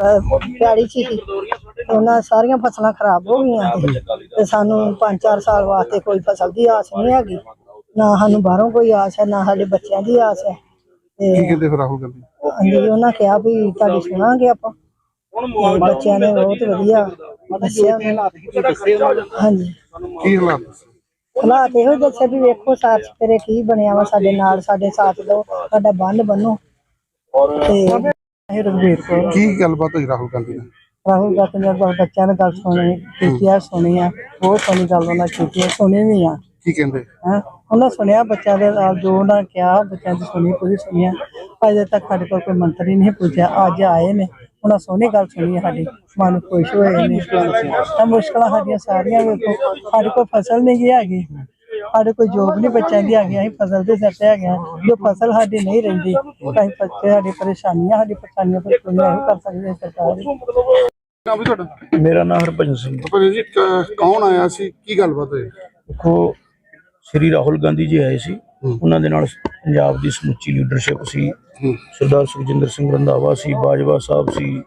ਚ ਸੀ ਉਹਨਾਂ ਸਾਰੀਆਂ ਫਸਲਾਂ ਖਰਾਬ ਹੋ ਗਈਆਂ ਤੇ- ਤੇ ਸਾਨੂੰ 5-4 ਸਾਲ ਵਾਸਤੇ ਕੋਈ ਫਸਲ ਦੀ ਆਸ ਨਹੀਂ ਹੈਗੀ। ਨਾ ਸਾਨੂੰ ਬਾਹਰੋਂ ਕੋਈ ਆਸ ਹੈ ਨਾ ਸਾਡੇ ਬੱਚਿਆਂ ਦੀ ਆਸ ਹੈ। ਕੀ ਤੇ ਕਹਿੰਦੇ ਫਿਰ ਰਾਹੁਲ ਗਾਂਧੀ? ਹਾਂਜੀ ਉਹਨਾਂ ਕਿਹਾ ਵੀ ਤੁਹਾਡੀ ਸੁਣਾਂਗੇ ਆਪਾਂ। ਤੇ ਬੱਚਿਆਂ ਨੇ ਬਹੁਤ ਵਧੀਆ ਦੱਸਿਆ। ਹਾਂਜੀ। ਕੀ ਹਾਲਾਤ? ਹਾਲਾਤ ਇਹੋ ਦੱਸਿਆ ਵੀ ਵੇਖੋ ਸਾਥ ਤੇਰੇ ਕੀ ਬਣਿਆ ਵਾ ਸਾਡੇ ਨਾਲ ਸਾਡੇ ਸਾਥ ਦਿਓ ਸਾਡਾ ਬੰਨ ਬੰਨੋ। ਤੇ ਇਹ ਰਘਬੀਰ ਕੌਰ ਕੀ ਗੱਲਬਾਤ ਹੋਈ ਰਾਹੁਲ ਗਾਂਧੀ ਨਾਲ? ਰਾਹੁਲ ਗਾਂਧੀ ਨੇ ਬਹੁਤ ਬੱਚਿਆਂ ਨੇ ਗੱਲ ਸੁਣੀ ਕੀਤੀ ਆ ਸੁਣੀ ਆ ਬਹੁਤ ਸੋਹਣੀ ਗੱਲ ਉਹਨਾਂ ਕੀਤੀ ਆ ਸੁਣੀ ਵੀ ਆ। ਕੀ ਕਹਿੰਦੇ? ਹੈਂ? ਉਹਨਾਂ ਸੁਣਿਆ ਬੱਚਿਆਂ ਦੇ ਨਾਲ ਜੋ ਉਹਨਾਂ ਕਿਹਾ ਬੱਚਿਆਂ ਦੀ ਸੁਣੀ ਪੂਰੀ ਸੁਣੀ ਆ। ਅਜੇ ਤੱਕ ਸਾਡੇ ਕੋਲ ਕੋਈ ਮੰਤਰੀ ਨਹੀਂ ਪੁੱਛਿਆ ਅੱਜ ਆਏ ਨੇ। ਉਹਨਾਂ ਸੋਹਣੀ ਗੱਲ ਸੁਣੀ ਆ ਸਾਡੀ ਮਨ ਖੁਸ਼ ਹੋਏ ਨੇ। ਤਾਂ ਮੁਸ਼ਕਲਾਂ ਸਾਡੀਆਂ ਸਾਰੀਆਂ ਵੇਖੋ ਸਾਡੇ ਕੋਲ ਫਸਲ ਨਹੀਂ ਹੈਗੀ। ਸਾਡੇ ਕੋਈ ਜੋਬ ਨਹੀਂ ਬੱਚਿਆਂ ਦੀ ਹੈਗੀ ਅਸੀਂ ਫਸਲ ਦੇ ਸਿਰ ਤੇ ਹੈਗੇ ਜੋ ਫਸਲ ਸਾਡੀ ਨਹੀਂ ਰਹਿੰਦੀ ਅਸੀਂ ਬੱਚੇ ਸਾਡੀ ਪਰੇਸ਼ਾਨੀਆਂ ਸਾਡੀ ਪਰੇਸ਼ਾਨੀਆਂ ਪਰ ਕੋਈ ਨਹੀਂ ਕਰ ਸਕਦੇ ਸਰਕਾਰ ਨਾ ਵੀ ਤੁਹਾਡਾ? ਮੇਰਾ ਨਾਮ ਹਰਭਜਨ ਸਿੰਘ ਹੈ। ਪਰ ਜੀ ਕ- ਕੌਣ ਆਇਆ ਸੀ? ਕੀ ਗੱਲਬਾਤ ਹੋਈ? ਦੇਖੋ ਸ਼੍ਰੀ ਰਾਹੁਲ ਗਾਂਧੀ ਜੀ ਆਏ ਸੀ। ਉਹਨਾਂ ਦੇ ਨਾਲ ਪੰਜਾਬ ਦੀ ਸਮੁੱਚੀ ਲੀਡਰਸ਼ਿਪ ਸੀ। ਹੂੰ। ਸਰਦਾਰ ਸੁਖਜਿੰਦਰ ਸਿੰਘ ਰੰਧਾਵਾ ਸੀ ਬਾਜਵਾ ਸਾਹਿਬ ਸੀ।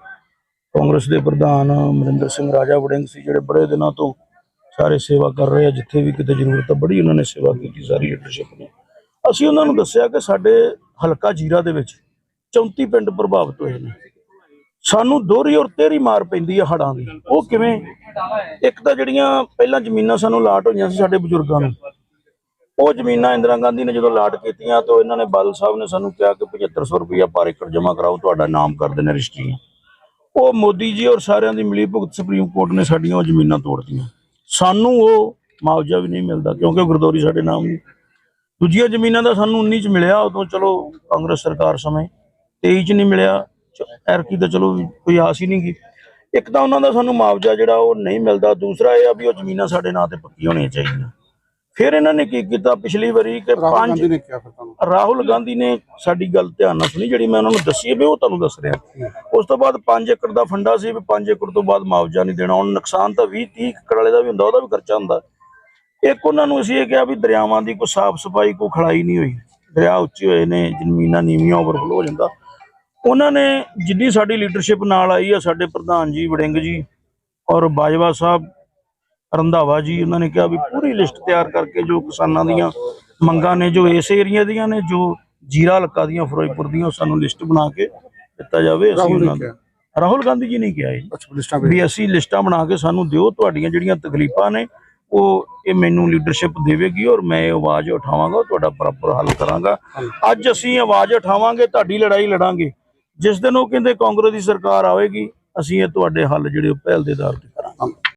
ਕਾਂਗਰਸ ਦੇ ਪ੍ਰਧਾਨ ਅਮਰਿੰਦਰ ਸਿੰਘ ਰਾਜਾ ਵੜਿੰਗ ਸੀ ਜਿਹੜੇ ਬੜੇ ਦਿਨਾਂ ਤੋਂ ਸਾਰੇ ਸੇਵਾ ਕਰ ਰਹੇ ਆ, ਜਿੱਥੇ ਵੀ ਕਿਤੇ ਜ਼ਰੂਰਤ ਆ, ਬੜੀ ਉਹਨਾਂ ਨੇ ਸੇਵਾ ਕੀਤੀ ਸਾਰੀ ਲੀਡਰਸ਼ਿਪ ਨੇ। ਅਸੀਂ ਉਹਨਾਂ ਨੂੰ ਦੱਸਿਆ ਕਿ ਸਾਡੇ ਹਲਕਾ ਜੀਰਾ ਦੇ ਵਿੱਚ 34 ਪਿੰਡ ਪ੍ਰਭਾਵਿਤ ਹੋਏ ਨੇ। ਸਾਨੂੰ ਦੋਹਰੀ ਔਰ ਤੇਰੀ ਮਾਰ ਪੈਂਦੀ ਆ ਹੜਾਂ ਦੀ। ਉਹ ਕਿਵੇਂ? ਇੱਕ ਤਾਂ ਜਿਹੜੀਆਂ ਪਹਿਲਾਂ ਜ਼ਮੀਨਾਂ ਸਾਨੂੰ ਲਾਟ ਹੋਈਆਂ ਸੀ ਸਾਡੇ ਬਜ਼ੁਰਗਾਂ ਨੂੰ, ਉਹ ਜ਼ਮੀਨਾਂ ਇੰਦਰਾ ਗਾਂਧੀ ਨੇ ਜਦੋਂ ਲਾਟ ਕੀਤੀਆਂ ਤਾਂ ਇਹਨਾਂ ਨੇ ਬਾਦਲ ਸਾਹਿਬ ਨੇ ਸਾਨੂੰ ਕਿਹਾ ਕਿ 7500 ਰੁਪਇਆ ਪਰ ਏਕੜ ਜਮ੍ਹਾਂ ਕਰਾਓ, ਤੁਹਾਡਾ ਨਾਮ ਕਰ ਦੇਣਾ ਰਜਿਸਟਰੀਆਂ। ਉਹ ਮੋਦੀ ਜੀ ਔਰ ਸਾਰਿਆਂ ਦੀ ਮਿਲੀ ਭੁਗਤ ਸੁਪਰੀਮ ਕੋਰਟ ਨੇ ਸਾਡੀਆਂ ਉਹ ਜ਼ਮੀਨਾਂ ਤੋੜਤੀਆਂ ਸਾਨੂੰ ਉਹ ਮੁਆਵਜ਼ਾ ਵੀ ਨਹੀਂ ਮਿਲਦਾ ਕਿਉਂਕਿ ਗੁਰਦੌਰੀ ਸਾਡੇ ਨਾਮ ਨਹੀਂ। ਦੂਜੀਆਂ ਜ਼ਮੀਨਾਂ ਦਾ ਸਾਨੂੰ 19 ਚ ਮਿਲਿਆ, ਉਦੋਂ ਚਲੋ ਕਾਂਗਰਸ ਸਰਕਾਰ ਸਮੇਂ 23 ਚ ਨਹੀਂ ਮਿਲਿਆ ਐਰਕੀ ਤਾਂ ਚਲੋ ਵੀ ਕੋਈ ਆਸ ਹੀ ਨਹੀਂ ਗਈ ਇੱਕ ਤਾਂ ਉਹਨਾਂ ਦਾ ਸਾਨੂੰ ਮੁਆਵਜ਼ਾ ਜਿਹੜਾ ਉਹ ਨਹੀਂ ਮਿਲਦਾ, ਦੂਸਰਾ ਇਹ ਆ ਵੀ ਉਹ ਜ਼ਮੀਨਾਂ ਸਾਡੇ ਨਾਂ ਤੇ ਪੱਕੀ ਹੋਣੀਆਂ ਚਾਹੀਦੀਆਂ। ਫਿਰ ਇਹਨਾਂ ਨੇ ਕੀ ਕੀਤਾ? ਪਿਛਲੀ ਵਾਰੀ ਕਿ ਰਾਹੁਲ ਪੰਜ ਗਾਂਧੀ ਨੇ ਕਿਹਾ ਫਿਰ ਤੁਹਾਨੂੰ? ਰਾਹੁਲ ਗਾਂਧੀ ਨੇ ਸਾਡੀ ਗੱਲ ਧਿਆਨ ਨਾਲ ਸੁਣੀ ਜਿਹੜੀ ਮੈਂ ਉਹਨਾਂ ਨੂੰ ਦੱਸੀ ਹੈ ਵੀ ਉਹ ਤੁਹਾਨੂੰ ਦੱਸ ਰਿਹਾ। ਉਸ ਤੋਂ ਬਾਅਦ 5 ਏਕੜ ਦਾ ਫੰਡਾ ਸੀ ਵੀ 5 ਏਕੜ ਤੋਂ ਬਾਅਦ ਮੁਆਵਜ਼ਾ ਨਹੀਂ ਦੇਣਾ। ਹੁਣ ਨੁਕਸਾਨ ਤਾਂ 20 30 ਏਕੜ ਵਾਲੇ ਦਾ ਵੀ ਹੁੰਦਾ ਉਹਦਾ ਵੀ ਖਰਚਾ ਹੁੰਦਾ। ਇੱਕ ਉਹਨਾਂ ਨੂੰ ਅਸੀਂ ਇਹ ਕਿਹਾ ਵੀ ਦਰਿਆਵਾਂ ਦੀ ਕੋਈ ਸਾਫ਼ ਸਫ਼ਾਈ ਕੋਈ ਖੜਾਈ ਨਹੀਂ ਹੋਈ। ਦਰਿਆ ਉੱਚੇ ਹੋਏ ਨੇ ਜ਼ਮੀਨਾਂ ਨੀਵੀਆਂ ਓਵਰਫਲੋ ਹੋ ਜਾਂਦਾ। ਉਹਨਾਂ ਨੇ ਜਿੱਦੀ ਸਾਡੀ ਲੀਡਰਸ਼ਿਪ ਨਾਲ ਆਈ ਆ ਸਾਡੇ ਪ੍ਰਧਾਨ ਜੀ ਵੜਿੰਗ ਜੀ ਔਰ ਬਾਜਵਾ ਸਾਹਿਬ ਰੰਧਾਵਾ ਜੀ ਉਹਨਾਂ ਨੇ ਕਿਹਾ ਵੀ ਪੂਰੀ ਲਿਸਟ ਤਿਆਰ ਕਰਕੇ ਜੋ ਕਿਸਾਨਾਂ ਦੀਆਂ ਮੰਗਾਂ ਨੇ ਜੋ ਇਸ ਏਰੀਆ ਦੀਆਂ ਨੇ ਜੋ ਜੀਰਾ ਹਲਕਾ ਦੀਆਂ ਫਿਰੋਜ਼ਪੁਰ ਦੀਆਂ ਸਾਨੂੰ ਲਿਸਟ ਬਣਾ ਕੇ ਦਿੱਤਾ ਜਾਵੇ ਅਸੀਂ ਨੇ ਉਹਨਾਂ ਦਾ ਰਾਹੁਲ ਗਾਂਧੀ ਜੀ ਨੇ ਕਿਹਾ ਇਹ ਵੀ ਅਸੀਂ ਲਿਸਟਾਂ ਬਣਾ ਕੇ ਸਾਨੂੰ ਦਿਓ ਤੁਹਾਡੀਆਂ ਜਿਹੜੀਆਂ ਤਕਲੀਫਾਂ ਨੇ ਉਹ ਇਹ ਮੈਨੂੰ ਲੀਡਰਸ਼ਿਪ ਦੇਵੇਗੀ ਔਰ ਮੈਂ ਇਹ ਆਵਾਜ਼ ਉਠਾਵਾਂਗਾ ਤੁਹਾਡਾ ਪ੍ਰੋਪਰ ਹੱਲ ਕਰਾਂਗਾ। ਅੱਜ ਅਸੀਂ ਆਵਾਜ਼ ਉਠਾਵਾਂਗੇ ਤੁਹਾਡੀ ਲੜਾਈ ਲੜਾਂਗੇ। ਜਿਸ ਦਿਨ ਉਹ ਕਹਿੰਦੇ ਕਾਂਗਰਸ ਦੀ ਸਰਕਾਰ ਆਵੇਗੀ ਅਸੀਂ ਇਹ ਤੁਹਾਡੇ ਹੱਲ ਜਿਹੜੇ ਪਹਿਲ ਦੇ ਆਧਾਰ ਤੇ ਕਰਾਂਗੇ।